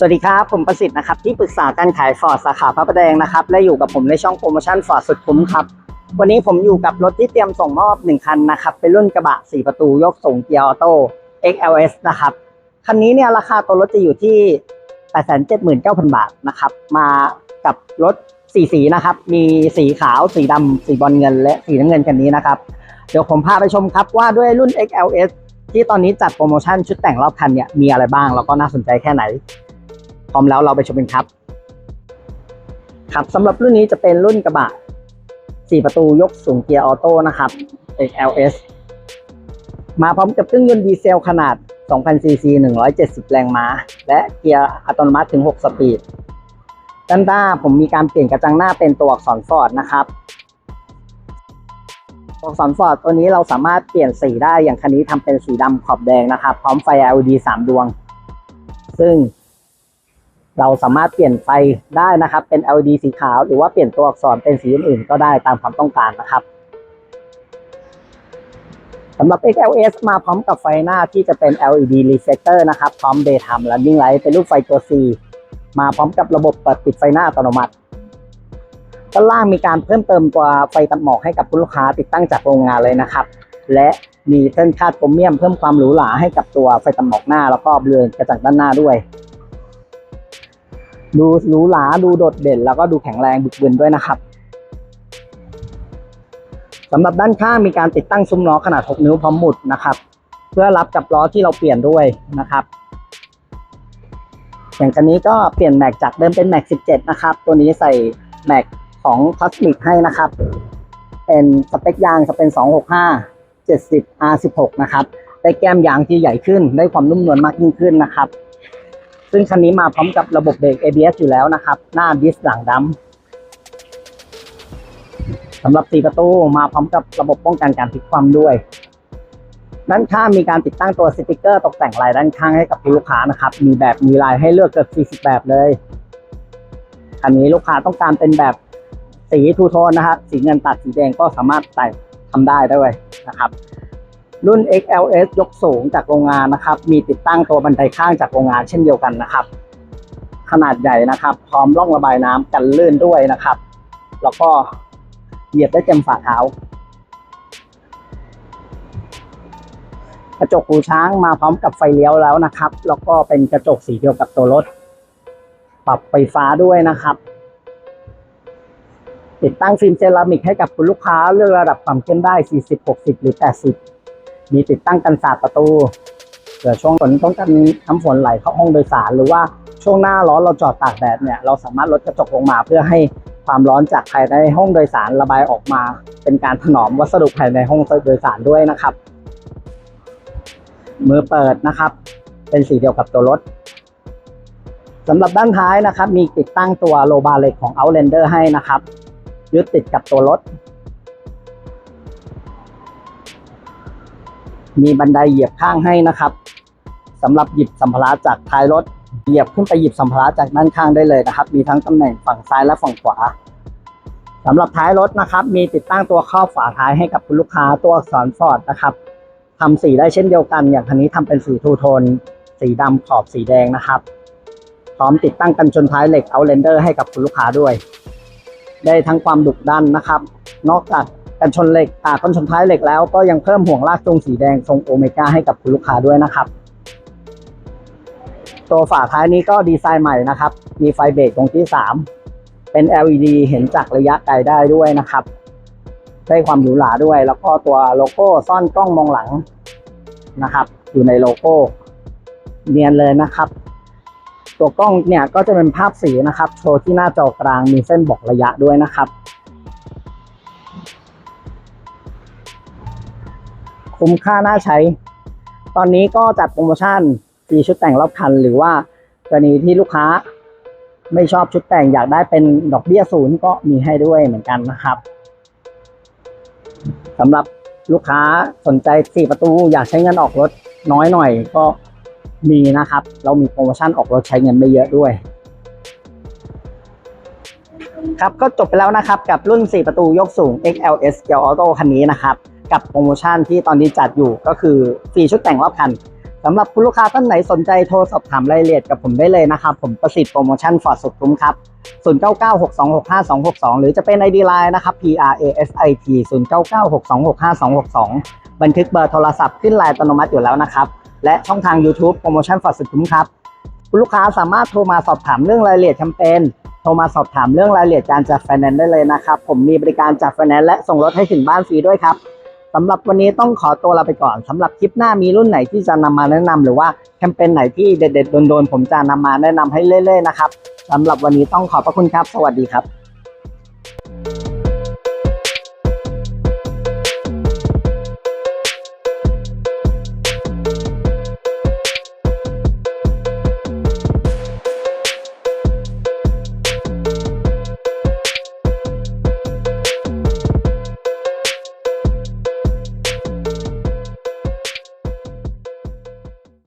สวัสดีครับ ผมประสิทธิ์นะครับ ที่ปรึกษาการขายฟอร์ดสาขาพระประแดงนะครับ และอยู่กับผมในช่องโปรโมชั่นฟอร์ดสุดคุ้มครับ วันนี้ผมอยู่กับรถที่เตรียมส่งมอบ 1 คันนะครับ เป็นรุ่นกระบะ 4 ประตูยกสูงเกียร์ออโต้ XLS นะครับ คันนี้เนี่ยราคาตัวรถจะอยู่ที่ 879,000 บาทนะครับ มากับรถสีสีนะครับ มีสีขาว สีดำสีบอลเงิน และสีน้ำเงินคันนี้นะครับ เดี๋ยวผมพาไปชมครับว่าด้วยรุ่น XLS ที่ตอนนี้จัดโปรโมชั่นชุดแต่งรอบคันเนี่ยมีอะไรบ้างแล้วก็น่าสนใจแค่ไหน พร้อมแล้วเราไปชมกันครับ ครับสำหรับรุ่นนี้จะเป็นรุ่นกระบะ 4 ประตูยกสูงเกียร์ออโต้นะครับ XLS มาพร้อมกับเครื่องยนต์ดีเซลขนาด 2,000ซีซี170 แรงม้า และเกียร์อัตโนมัติถึง 6 สปีด ด้านหน้าผมมีการเปลี่ยนกระจังหน้าเป็นตัวอักษรฟอร์ดนะครับ ตัวอักษรฟอร์ดตัวนี้เราสามารถเปลี่ยนสีได้อย่างคันนี้ทำเป็นสีดำขอบแดงนะครับ พร้อมไฟ LED 3 ดวง ซึ่ง เราสามารถเปลี่ยนไฟได้นะครับ เป็น LED สีขาว หรือว่าเปลี่ยนตัวอักษรเป็นสีอื่นๆก็ได้ตามความต้องการนะครับสำหรับ XLS มาพร้อมกับไฟหน้าที่จะเป็น LED reflector นะครับ พร้อม daytime running light เป็นรูปไฟตัว C มาพร้อมกับระบบเปิดปิดไฟหน้าอัตโนมัติด้านล่างมีการเพิ่มเติมตัวไฟตัดหมอกให้กับลูกค้าติดตั้งจากโรงงานเลยนะครับ และมีเส้นคาดโครเมียมเพิ่มความหรูหราให้กับตัวไฟตัดหมอกหน้า แล้วก็เบลอกระจังด้านหน้าด้วย ดูหรูหราดูโดดเด่น แล้วก็ดูแข็งแรงบึกบึนด้วยนะครับสำหรับด้านข้างมีการติดตั้งซุ้มล้อขนาด 6 นิ้วพร้อมหมุดนะครับ เพื่อรับกับล้อที่เราเปลี่ยนด้วยนะครับ อย่างคันนี้ก็เปลี่ยนแม็กจากเดิมเป็นแม็ก 17 นะครับ ตัวนี้ใส่แม็กของคอสมิกให้นะครับ เป็นสเปคยางจะเป็น 265 70 R16 นะครับ ได้แก้มยางที่ใหญ่ขึ้น ได้ความนุ่มนวลมากยิ่งขึ้นนะครับ ซึ่งคันนี้มาพร้อมกับระบบเบรก ABS อยู่แล้วนะครับ หน้าดิสหลังดำสำหรับ4ประตูมาพร้อมกับระบบป้องกันการพลิกคว่ำด้วย ด้านข้างมีการติดตั้งตัวสติกเกอร์ตกแต่งลายด้านข้างให้กับลูกค้านะครับ มีแบบมีลายให้เลือกเกือบ40 แบบเลยคันนี้ลูกค้าต้องการเป็นแบบสีทูโทนนะครับ สีเงินตัดสีแดงก็สามารถใส่ทำได้ด้วยนะครับ รุ่น XLS ยกสูงจากโรงงานนะครับ มีติดตั้งตัวบันไดข้างจากโรงงานเช่นเดียวกันนะครับ ขนาดใหญ่นะครับ พร้อมร่องระบายน้ำกันลื่นด้วยนะครับ แล้วก็เหยียบได้เต็มฝ่าเท้ากระจกหูช้างมาพร้อมกับไฟเลี้ยวแล้วนะครับ แล้วก็เป็นกระจกสีเดียวกับตัวรถ ปรับไฟฟ้าด้วยนะครับ ติดตั้งฟิล์มเซรามิกให้กับคุณลูกค้าเลือกระดับความเข้มได้ 40 60 หรือ 80 มีติดตั้งกันสาดประตูเผื่อช่วงฝนต้องการน้ำฝนไหลเข้าห้องโดยสาร หรือว่าช่วงหน้าร้อนเราจอดตากแดดเนี่ยเราสามารถลดกระจกลงมาเพื่อให้ความร้อนจากภายในห้องโดยสารระบายออกมา เป็นการถนอมวัสดุภายในห้องโดยสารด้วยนะครับ มือเปิดนะครับ เป็นสีเดียวกับตัวรถสำหรับด้านท้ายนะครับ มีติดตั้งตัวโลบาร์เหล็กของ Outlander ให้นะครับยึดติดกับตัวรถ มีบันไดเหยียบข้างให้นะครับสำหรับหยิบสัมภาระจากท้ายรถเหยียบขึ้นไปหยิบสัมภาระจากด้านข้างได้เลยนะครับ มีทั้งตำแหน่งฝั่งซ้ายและฝั่งขวาสำหรับท้ายรถนะครับ มีติดตั้งตัวครอบฝาท้ายให้กับคุณลูกค้าตัวอักษรฟอร์ดนะครับทำสีได้เช่นเดียวกัน อย่างคันนี้ทำเป็นสีทูโทน สีดำขอบสีแดงนะครับ พร้อมติดตั้งกันชนท้ายเหล็ก Outlander ให้กับคุณลูกค้าด้วย ได้ทั้งความดุดันนะครับ นอกจาก กันชนเหล็กอ่ากันชนท้ายเหล็กแล้วก็ยังเพิ่มห่วงลากจูงสีแดงทรงโอเมก้าให้กับคุณลูกค้าด้วยนะครับ ตัวฝาท้ายนี้ก็ดีไซน์ใหม่นะครับ มีไฟเบรกตรงที่ 3 เป็น LED เห็นจากระยะไกลได้ด้วยนะครับ ได้ความหรูหราด้วย แล้วก็ตัวโลโก้ซ่อนกล้องมองหลังนะครับ อยู่ในโลโก้เนียนเลยนะครับ ตัวกล้องเนี่ยก็จะเป็นภาพสีนะครับ โชว์ที่หน้าจอกลางมีเส้นบอกระยะด้วยนะครับ คุ้มค่าน่าใช้ ตอนนี้ก็จัดโปรโมชั่นฟรีชุดแต่งรอบคัน หรือว่ากรณีที่ลูกค้าไม่ชอบชุดแต่งอยากได้เป็นดอกเบี้ยศูนย์ก็มีให้ด้วยเหมือนกันนะครับสำหรับลูกค้าสนใจสี่ประตูอยากใช้เงินออกรถน้อยหน่อยก็มีนะครับ เรามีโปรโมชั่นออกรถใช้เงินไม่เยอะด้วย ครับก็จบไปแล้วนะครับกับรุ่น 4 ประตูยกสูง XLS Gear Auto คันนี้นะครับ กับโปรโมชั่นที่ตอนนี้จัดอยู่ก็คือฟรีชุดแต่งรอบคันสำหรับคุณลูกค้าท่านไหนสนใจโทรสอบถามรายละเอียดกับผมได้เลยนะครับ ผมประสิทธิ์โปรโมชั่นฟอร์ดสุดคุ้มครับ 0996265262 หรือจะเป็น ID Line นะครับ P R A S I T 0996265262 บันทึกเบอร์โทรศัพท์ขึ้นไลน์อัตโนมัติอยู่แล้วนะครับ และช่องทาง YouTube โปรโมชั่นฟอร์ดสุดคุ้มครับ คุณลูกค้าสามารถโทรมาสอบถามเรื่องรายละเอียดแคมเปญโทรมาสอบถามเรื่องรายละเอียดการจัดไฟแนนซ์ได้เลยนะครับ ผมมีบริการจัดไฟแนนซ์และส่งรถให้ถึงบ้านฟรีด้วยครับ สำหรับวันนี้ต้องขอตัวลาไปก่อนสำหรับคลิปหน้ามีรุ่นไหนที่จะนำมาแนะนำหรือว่าแคมเปญไหนที่เด็ดๆโดนๆผมจะนำมาแนะนำให้เรื่อยๆนะครับสำหรับวันนี้ต้องขอบพระคุณครับ สวัสดีครับ